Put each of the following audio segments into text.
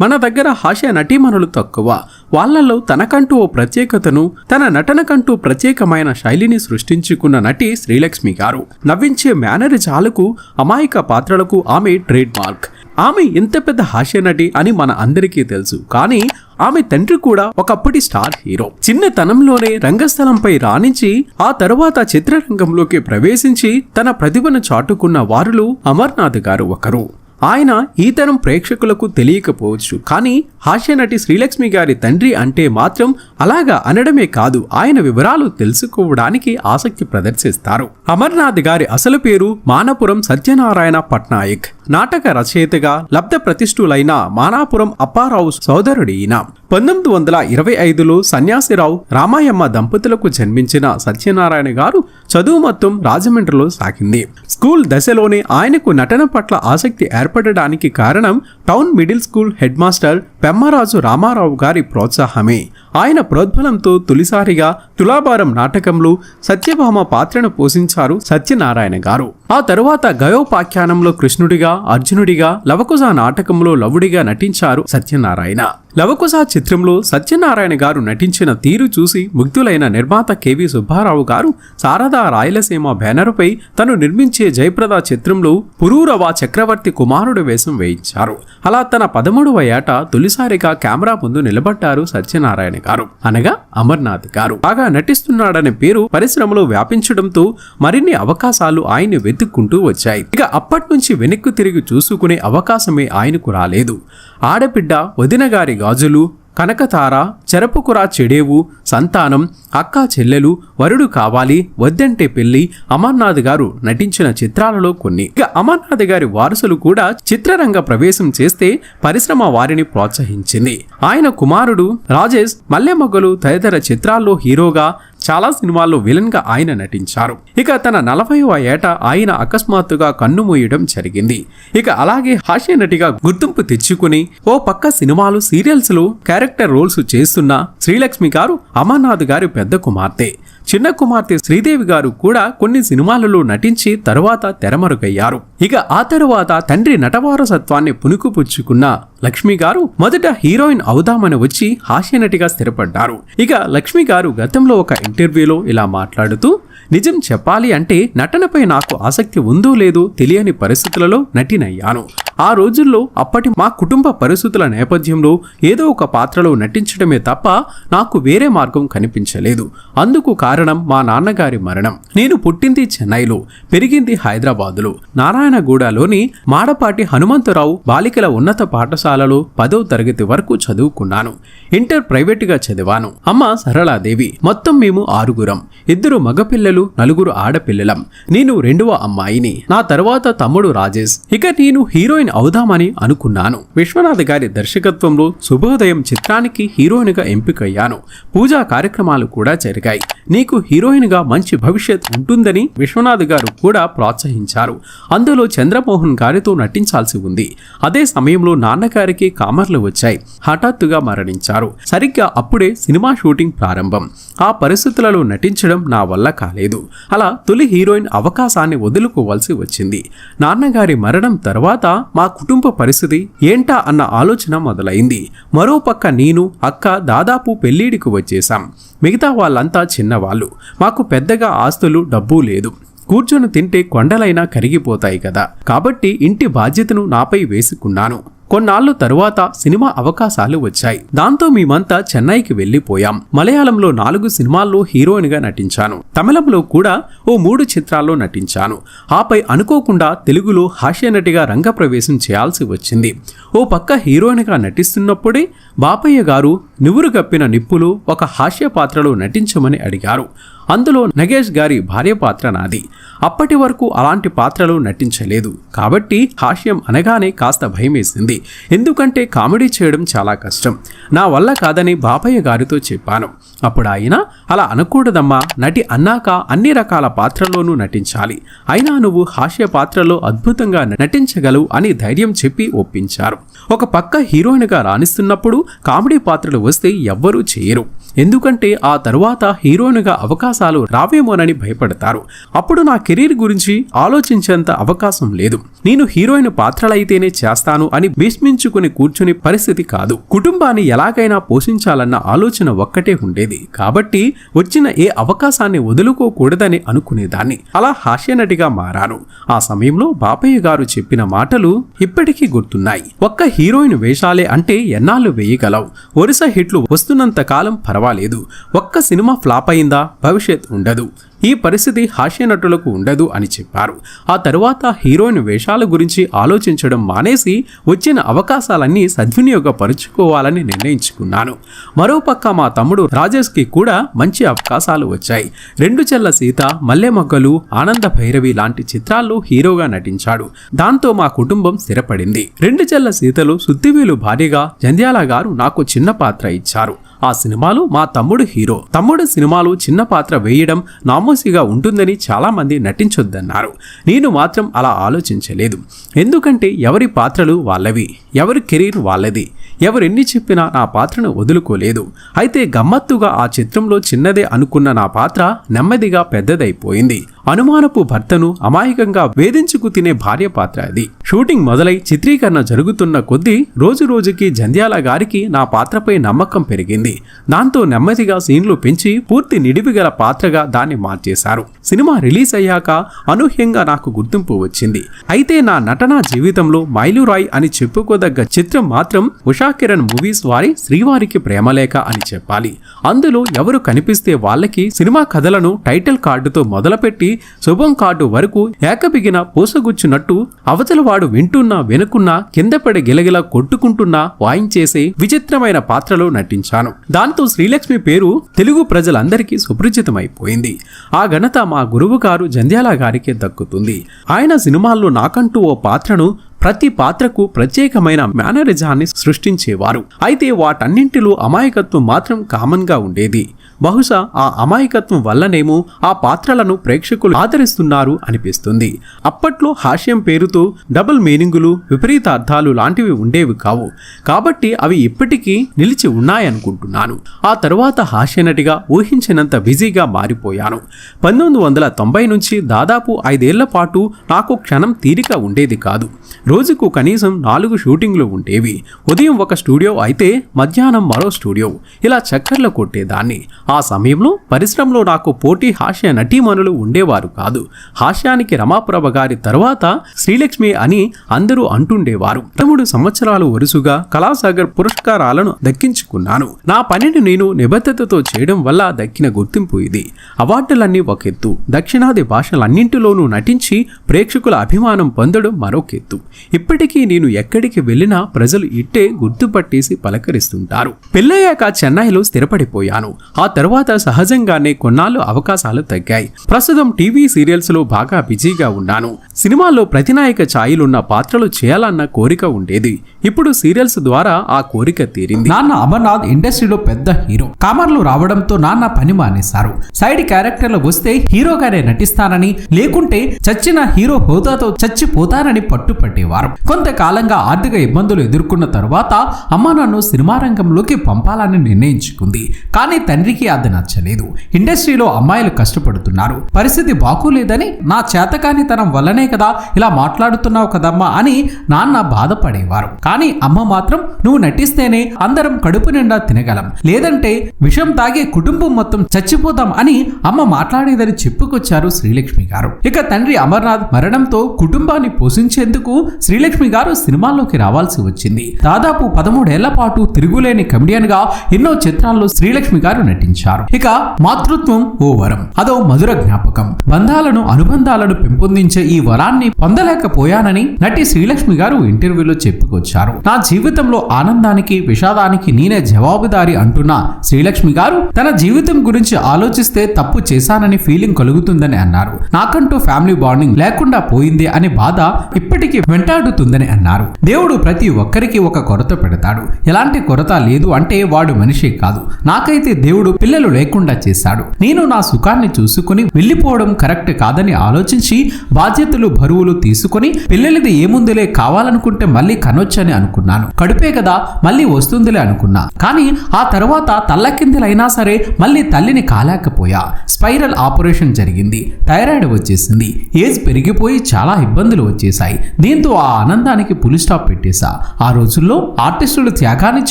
మన దగ్గర హాస్య నటీమణులు తక్కువ. వాళ్ళలో తనకంటూ ఓ ప్రత్యేకతను తన నటనకంటూ ప్రత్యేకమైన శైలిని సృష్టించుకున్న నటి శ్రీలక్ష్మి గారు. నవ్వించే మేనరిజాలకు అమాయక పాత్రలకు ఆమె ట్రేడ్ మార్క్ ఆమె ఎంత పెద్ద హాస్య నటి అని మన అందరికీ తెలుసు. కానీ ఆమె తండ్రి కూడా ఒకప్పటి స్టార్ హీరో. చిన్నతనంలోనే రంగస్థలంపై రాణించి ఆ తరువాత చిత్రరంగంలోకి ప్రవేశించి తన ప్రతిభను చాటుకున్న వారిలో అమర్నాథ్ గారు ఒకరు. ఆయన ఈ తరం ప్రేక్షకులకు తెలియకపోవచ్చు. కానీ హాస్యనటి శ్రీలక్ష్మి గారి తండ్రి అంటే మాత్రం అలాగా అనడమే కాదు ఆయన వివరాలు తెలుసుకోవడానికి ఆసక్తి ప్రదర్శిస్తారు. అమర్నాథ్ గారి అసలు పేరు మానపురం సత్యనారాయణ పట్నాయక్. నాటక రచయితగా లబ్ధ ప్రతిష్ఠులైన మానాపురం అప్పారావు సోదరుడి ఈయన. పంతొమ్మిది వందల ఇరవై ఐదులో సన్యాసిరావు రామాయమ్మ దంపతులకు జన్మించిన సత్యనారాయణ గారు చదువు మొత్తం రాజమండ్రిలో సాగింది. స్కూల్ దశలోనే ఆయనకు నటన పట్ల ఆసక్తి ఏర్పడడానికి కారణం town middle school head master Pemmaraju Ramarao గారి ప్రోత్సాహమే. ఆయన ప్రోద్బలంతో తొలిసారిగా తులాభారం నాటకంలో సత్యభామ పాత్రను పోషించారు సత్యనారాయణ గారు. ఆ తరువాత గయోపాఖ్యానంలో కృష్ణుడిగా అర్జునుడిగా లవకుశ నాటకంలో లవుడిగా నటించారు సత్యనారాయణ. లవకుశ చిత్రంలో సత్యనారాయణ గారు నటించిన తీరు చూసి ముగ్ధులైన నిర్మాత కెవి సుబ్బారావు గారు శారదా రాయలసీమ బ్యానరుపై తను నిర్మించే జయప్రద చిత్రంలో పురూరవ చక్రవర్తి కుమారుడు వేషం వేయించారు. అలా తన పదమూడవ ఏట తొలిసారిగా కెమెరా ముందు నిలబడ్డారు సత్యనారాయణ గారు. అనగా అమర్నాథ్ గారు. బాగా నటిస్తున్నాడనే పేరు పరిశ్రమలో వ్యాపించడంతో మరిన్ని అవకాశాలు ఆయన్ని వెతుక్కుంటూ వచ్చాయి. ఇక అప్పటి నుంచి వెనక్కు తిరిగి చూసుకునే అవకాశమే ఆయనకు రాలేదు. ఆడబిడ్డ వదిన గారి గాజులు కనకతార చెరపుకురా చెడేవు సంతానం అక్కా చెల్లెలు వరుడు కావాలి వద్దంటే పెళ్ళి అమర్నాథ్ గారు నటించిన చిత్రాలలో కొన్ని. ఇక అమర్నాథ్ గారి వారసులు కూడా చిత్రరంగ ప్రవేశం చేస్తే పరిశ్రమ వారిని ప్రోత్సహించింది. ఆయన కుమారుడు రాజేష్ మల్లెమొగ్గలు తదితర చిత్రాల్లో హీరోగా చాలా సినిమాల్లో విలన్గా ఆయన నటించారు. ఇక తన నలభైవ ఏట ఆయన అకస్మాత్తుగా కన్నుమూయడం జరిగింది. ఇక అలాగే హాస్య నటిగా గుర్తింపు తెచ్చుకుని ఓ పక్క సినిమాలు సీరియల్స్లో క్యారెక్టర్ రోల్స్ చేస్తున్న శ్రీలక్ష్మి గారు అమర్నాథ్ గారి పెద్ద కుమార్తె. చిన్న కుమార్తె శ్రీదేవి గారు కూడా కొన్ని సినిమాలలో నటించి తరువాత తెరమరుగయ్యారు. ఇక ఆ తరువాత తండ్రి నటవారసత్వాన్ని పుణుకుపుచ్చుకున్న లక్ష్మి గారు మొదట హీరోయిన్ అవుదామని వచ్చి హాస్యనటిగా స్థిరపడ్డారు. ఇక లక్ష్మి గారు గతంలో ఒక ఇంటర్వ్యూలో ఇలా మాట్లాడుతూ నిజం చెప్పాలి అంటే నటనపై నాకు ఆసక్తి ఉందో లేదో తెలియని పరిస్థితులలో నటినయ్యాను. ఆ రోజుల్లో అప్పటి మా కుటుంబ పరిస్థితుల నేపథ్యంలో ఏదో ఒక పాత్రలో నటించడమే తప్ప నాకు వేరే మార్గం కనిపించలేదు. అందుకు కారణం మా నాన్నగారి మరణం. నేను పుట్టింది చెన్నైలో పెరిగింది హైదరాబాదులో. నారాయణగూడలోని మాడపాటి హనుమంతరావు బాలికల ఉన్నత పాఠశాలలో పదో తరగతి వరకు చదువుకున్నాను. ఇంటర్ ప్రైవేటుగా చదివాను. అమ్మ సరళాదేవి. మొత్తం మేము ఆరుగురం. ఇద్దరు మగపిల్లలు నలుగురు ఆడపిల్లలం. నేను రెండవ అమ్మాయిని. నా తర్వాత తమ్ముడు రాజేష్. ఇక నేను హీరోయిన్ అవుదామని అనుకున్నాను. విశ్వనాథ్ గారి దర్శకత్వంలో శుభోదయం చిత్రానికి హీరోయిన్గా ఎంపికయ్యాను. పూజా కార్యక్రమాలు కూడా జరిగాయి. నీకు హీరోయిన్గా మంచి భవిష్యత్ ఉంటుందని విశ్వనాథ్ గారు కూడా ప్రోత్సహించారు. అందులో చంద్రమోహన్ గారితో నటించాల్సి ఉంది. అదే సమయంలో నాన్నగారికి కామర్లు వచ్చాయి. హఠాత్తుగా మరణించారు. సరిగ్గా అప్పుడే సినిమా షూటింగ్ ప్రారంభం. ఆ పరిస్థితులలో నటించడం నా వల్ల కాలేదు. అలా తొలి హీరోయిన్ అవకాశాన్ని వదులుకోవాల్సి వచ్చింది. నాన్నగారి మరణం తర్వాత మా కుటుంబ పరిస్థితి ఏంటా అన్న ఆలోచన మొదలైంది. మరోపక్క నేను అక్క దాదాపు పెళ్ళిడికి వచ్చేశాం. మిగతా వాళ్ళంతా చిన్నవాళ్ళు. మాకు పెద్దగా ఆస్తులు డబ్బు లేదు. కూర్చొని తింటే కొండలైనా కరిగిపోతాయి కదా. కాబట్టి ఇంటి బాధ్యతను నాపై వేసుకున్నాను. కొన్నాళ్ళు తరువాత సినిమా అవకాశాలు వచ్చాయి. దాంతో మేమంతా చెన్నైకి వెళ్ళిపోయాం. మలయాళంలో నాలుగు సినిమాల్లో హీరోయిన్గా నటించాను. తమిళంలో కూడా ఓ మూడు చిత్రాల్లో నటించాను. ఆపై అనుకోకుండా తెలుగులో హాస్యనటిగా రంగప్రవేశం చేయాల్సి వచ్చింది. ఓ పక్క హీరోయిన్గా నటిస్తున్నప్పుడే బాపయ్య గారు నివురు గప్పిన నిప్పులు ఒక హాస్య పాత్రలో నటించమని అడిగారు. అందులో నగేష్ గారి భార్య పాత్ర నాది. అప్పటి వరకు అలాంటి పాత్రలు నటించలేదు. కాబట్టి హాస్యం అనగానే కాస్త భయమేసింది. ఎందుకంటే కామెడీ చేయడం చాలా కష్టం. నా వల్ల కాదని బాపయ్య గారితో చెప్పాను. అప్పుడు ఆయన అలా అనకూడదమ్మా నటి అన్నాక అన్ని రకాల పాత్రల్లోనూ నటించాలి. అయినా నువ్వు హాస్య పాత్రలో అద్భుతంగా నటించగలవు అని ధైర్యం చెప్పి ఒప్పించారు. ఒక పక్క హీరోయిన్గా రాణిస్తున్నప్పుడు కామెడీ పాత్రలు వస్తే ఎవ్వరూ చేయరు. ఎందుకంటే ఆ తరువాత హీరోయిన్గా అవకాశాలు రావేమోనని భయపడతారు. అప్పుడు నా కెరీర్ గురించి ఆలోచించేంత అవకాశం లేదు. నేను హీరోయిన్ పాత్రలైతేనే చేస్తాను అని భీష్మించుకుని కూర్చుని పరిస్థితి కాదు. కుటుంబాన్ని ఎలాగైనా పోషించాలన్న ఆలోచన ఒక్కటే ఉండేది. కాబట్టి వచ్చిన ఏ అవకాశాన్ని వదులుకోకూడదని అనుకునేదాన్ని. అలా హాస్యనటిగా మారాను. ఆ సమయంలో బాపయ్య గారు చెప్పిన మాటలు ఇప్పటికీ గుర్తున్నాయి. ఒక్క హీరోయిన్ వేషాలే అంటే ఎన్నాళ్ళు వేయగలవు? వరుస హిట్లు వస్తున్నంత కాలం పర్వాలేదు. ఒక్క సినిమా ఫ్లాప్ అయిందా? భవిష్యత్ ఉండదు. ఈ పరిస్థితి హాస్య నటులకు ఉండదు అని చెప్పారు. ఆ తరువాత హీరోయిన్ వేషాల గురించి ఆలోచించడం మానేసి వచ్చిన అవకాశాలన్నీ సద్వినియోగపరుచుకోవాలని నిర్ణయించుకున్నాను. మరోపక్క మా తమ్ముడు రాజేష్కి కూడా మంచి అవకాశాలు వచ్చాయి. రెండు చెల్ల సీత మల్లె మొగ్గలు ఆనంద భైరవి లాంటి చిత్రాల్లో హీరోగా నటించాడు. దాంతో మా కుటుంబం స్థిరపడింది. రెండు చెల్ల సీతలు సుత్తివేలు భార్యగా జంధ్యాల గారు నాకు చిన్న పాత్ర ఇచ్చారు. ఆ సినిమాలో మా తమ్ముడు హీరో. తమ్ముడు సినిమాలు చిన్న పాత్ర వేయడం నామోసిగా ఉంటుందని చాలామంది నటించొద్దన్నారు. నేను మాత్రం అలా ఆలోచించలేదు. ఎందుకంటే ఎవరి పాత్రలు వాళ్ళవి ఎవరి కెరీర్ వాళ్ళది. ఎవరెన్ని చెప్పినా నా పాత్రను వదులుకోలేదు. అయితే గమ్మత్తుగా ఆ చిత్రంలో చిన్నదే అనుకున్న నా పాత్ర నెమ్మదిగా పెద్దదైపోయింది. అనుమానపు భర్తను అమాయకంగా వేధించుకు తినే భార్య పాత్ర అది షూటింగ్ మొదలై చిత్రీకరణ జరుగుతున్న కొద్దీ రోజు రోజుకి జంధ్యాల గారికి నా పాత్రపై నమ్మకం పెరిగింది. దాంతో నెమ్మదిగా సీన్లు పెంచి పూర్తి నిడివిగల పాత్రగా దాన్ని మార్చేశారు. సినిమా రిలీజ్ అయ్యాక అనూహ్యంగా నాకు గుర్తింపు వచ్చింది. అయితే నా నటనా జీవితంలో మైలురాయ్ అని చెప్పుకోదగ్గ చిత్రం మాత్రం ఉషా కిరణ్ మూవీస్ వారి శ్రీవారికి ప్రేమలేఖ అని చెప్పాలి. అందులో ఎవరు కనిపిస్తే వాళ్ళకి సినిమా కథలను టైటిల్ కార్డుతో మొదలుపెట్టి శుభం కార్డు వరకు ఏకబిగిన పూసగుచ్చునట్టు అవతలవాడు వింటున్నా వినకున్నా కింద పడి కొట్టుకుంటున్నా వాయించేసే విచిత్రమైన పాత్రలో నటించాను. దాంతో శ్రీలక్ష్మి పేరు తెలుగు ప్రజలందరికీ సుపరిచితమైపోయింది. ఆ ఘనత మా గురువు గారు జంధ్యాల గారికి దక్కుతుంది. ఆయన సినిమాల్లో నాకంటూ ఓ పాత్రను ప్రతి పాత్రకు ప్రత్యేకమైన మేనరిజాన్ని సృష్టించేవారు. అయితే వాటన్నింటిలో అమాయకత్వం మాత్రం కామన్గా ఉండేది. బహుశా ఆ అమాయకత్వం వల్లనేమో ఆ పాత్రలను ప్రేక్షకులు ఆదరిస్తున్నారు అనిపిస్తుంది. అప్పట్లో హాస్యం పేరుతో డబుల్ మీనింగులు విపరీత అర్థాలు లాంటివి ఉండేవి కావు. కాబట్టి అవి ఇప్పటికీ నిలిచి ఉన్నాయనుకుంటున్నాను. ఆ తరువాత హాస్యనటిగా ఊహించినంత బిజీగా మారిపోయాను. పంతొమ్మిది వందల తొంభై నుంచి దాదాపు ఐదేళ్ళ పాటు నాకు క్షణం తీరిక ఉండేది కాదు. రోజుకు కనీసం నాలుగు షూటింగ్లు ఉండేవి. ఉదయం ఒక స్టూడియో అయితే మధ్యాహ్నం మరో స్టూడియో. ఇలా చక్కర్లు కొట్టేదాన్ని. ఆ సమయంలో పరిశ్రమలో నాకు పోటీ హాస్య నటీమణులు ఉండేవారు కాదు. హాస్యానికి రమాప్రభ గారి తర్వాత శ్రీలక్ష్మి అని అందరూ అంటుండేవారు. తమ్ముడు సంవత్సరాలు వరుసగా కళాసాగర్ పురస్కారాలను దక్కించుకున్నాను. నా పనిని నేను నిబద్ధతతో చేయడం వల్ల దక్కిన గుర్తింపు ఇది. అవార్డులన్నీ ఒక ఎత్తు. దక్షిణాది భాషలన్నింటిలోనూ నటించి ప్రేక్షకుల అభిమానం పొందడం మరొక ఎత్తు. ఇప్పటికీ నేను ఎక్కడికి వెళ్ళినా ప్రజలు ఇట్టే గుర్తుపట్టేసి పలకరిస్తుంటారు. పెళ్ళయ్యాక చెన్నైలో స్థిరపడిపోయాను. ఆ తర్వాత సహజంగానే కొన్నాళ్ళు అవకాశాలు తగ్గాయి. ప్రస్తుతం టీవీ సీరియల్స్లో బాగా బిజీగా ఉన్నాను. సినిమాల్లో ప్రతినాయక ఛాయిలున్న పాత్రలు చేయాలన్న కోరిక ఉండేది. ఇప్పుడు సీరియల్స్ ద్వారా ఆ కోరిక తీరింది. నాన్న అమర్నాథ్ ఇండస్ట్రీలో పెద్ద హీరో. కామర్లు రావడంతో నాన్న పని మానేశారు. సైడ్ క్యారెక్టర్లు వస్తే హీరోగానే నటిస్తానని లేకుంటే చచ్చిన హీరో హోదాతో చచ్చిపోతానని పట్టుపట్టేవారు. కొంతకాలంగా ఆర్థిక ఇబ్బందులు ఎదుర్కొన్న తరువాత అమ్మ నన్ను సినిమా రంగంలోకి పంపాలని నిర్ణయించుకుంది. కానీ తండ్రికి అది నచ్చలేదు. ఇండస్ట్రీలో అమ్మాయిలు కష్టపడుతున్నారు. పరిస్థితి బాగోలేదని నా చేతకానితనం వల్లనే కదా ఇలా మాట్లాడుతున్నావు కదమ్మా అని నాన్న బాధపడేవారు. కానీ అమ్మ మాత్రం నువ్వు నటిస్తేనే అందరం కడుపు నిండా తినగలం. లేదంటే విషం తాగే కుటుంబం మొత్తం చచ్చిపోతాం అని అమ్మ మాట్లాడేదని చెప్పుకొచ్చారు శ్రీలక్ష్మి గారు. ఇక తండ్రి అమర్నాథ్ మరణంతో కుటుంబాన్ని పోషించేందుకు శ్రీలక్ష్మి గారు సినిమాల్లోకి రావాల్సి వచ్చింది. దాదాపు పదమూడేళ్ళ పాటు తిరుగులేని కమెడియన్గా ఎన్నో చిత్రాల్లో శ్రీలక్ష్మి గారు నటించారు. ఇక మాతృత్వం ఓ వరం అదో మధుర జ్ఞాపకం. బంధాలను అనుబంధాలను పెంపొందించే ఈ వరాన్ని పొందలేకపోయానని నటి శ్రీలక్ష్మి గారు ఇంటర్వ్యూలో చెప్పుకొచ్చారు. నా జీవితంలో ఆనందానికి విషాదానికి నేనే జవాబుదారి అంటున్న శ్రీలక్ష్మి గారు తన జీవితం గురించి ఆలోచిస్తే తప్పు చేశానని ఫీలింగ్ కలుగుతుందని అన్నారు. నాకంటూ ఫ్యామిలీ బాండింగ్ లేకుండా పోయింది అనే బాధ ఇప్పటికీ వెంటాడుతుందని అన్నారు. దేవుడు ప్రతి ఒక్కరికి ఒక కొరత పెడతాడు. ఎలాంటి కొరత లేదు అంటే వాడు మనిషి కాదు. నాకైతే దేవుడు పిల్లలు లేకుండా చేశాడు. నేను నా సుఖాన్ని చూసుకుని వెళ్ళిపోవడం కరెక్ట్ కాదని ఆలోచించి బాధ్యతలు బరువులు తీసుకుని పిల్లలది ఏముందిలే కావాలనుకుంటే మళ్ళీ కనొచ్చని అనుకున్నాను. కడుపే కదా మళ్ళీ వస్తుందిలే అనుకున్నా. కానీ ఆ తర్వాత తల్లకిందులైనా సరే మళ్ళీ తల్లిని కాలేకపోయా. స్పైరల్ ఆపరేషన్ జరిగింది. థైరాయిడ్ వచ్చేసింది. ఏజ్ పెరిగిపోయి చాలా ఇబ్బందులు వచ్చేసాయి దీంతో ఆ ఆనందానికి పులి స్టాప్ పెట్టేశా. ఆ రోజుల్లో ఆర్టిస్టులు త్యాగాన్ని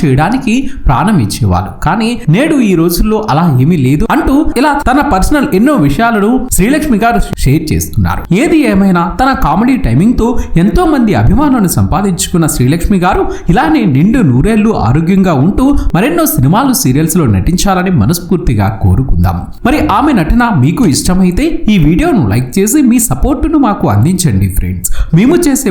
చేయడానికి ప్రాణం ఇచ్చేవారు. కానీ నేడు ఈ రోజుల్లో అలా ఏమీ లేదు అంటూ ఇలా తన పర్సనల్ ఎన్నో విషయాలను శ్రీలక్ష్మి గారు షేర్ చేస్తున్నారు. ఏది ఏమైనా తన కామెడీ టైమింగ్తో ఎంతో మంది అభిమానులను సంపాదించుకున్న శ్రీలక్ష్మి గారు ఇలానే నిండు నూరేళ్ళు ఆరోగ్యంగా ఉంటూ మరెన్నో సినిమాలు సీరియల్స్లో నటించాలని మనస్ఫూర్తిగా కోరుకుందాం. మరి ఆమె నటన మీకు ఇష్టమైతే ఈ వీడియోను లైక్ చేసి మీ సపోర్టును మాకు అందించండి ఫ్రెండ్స్. మేము చేసే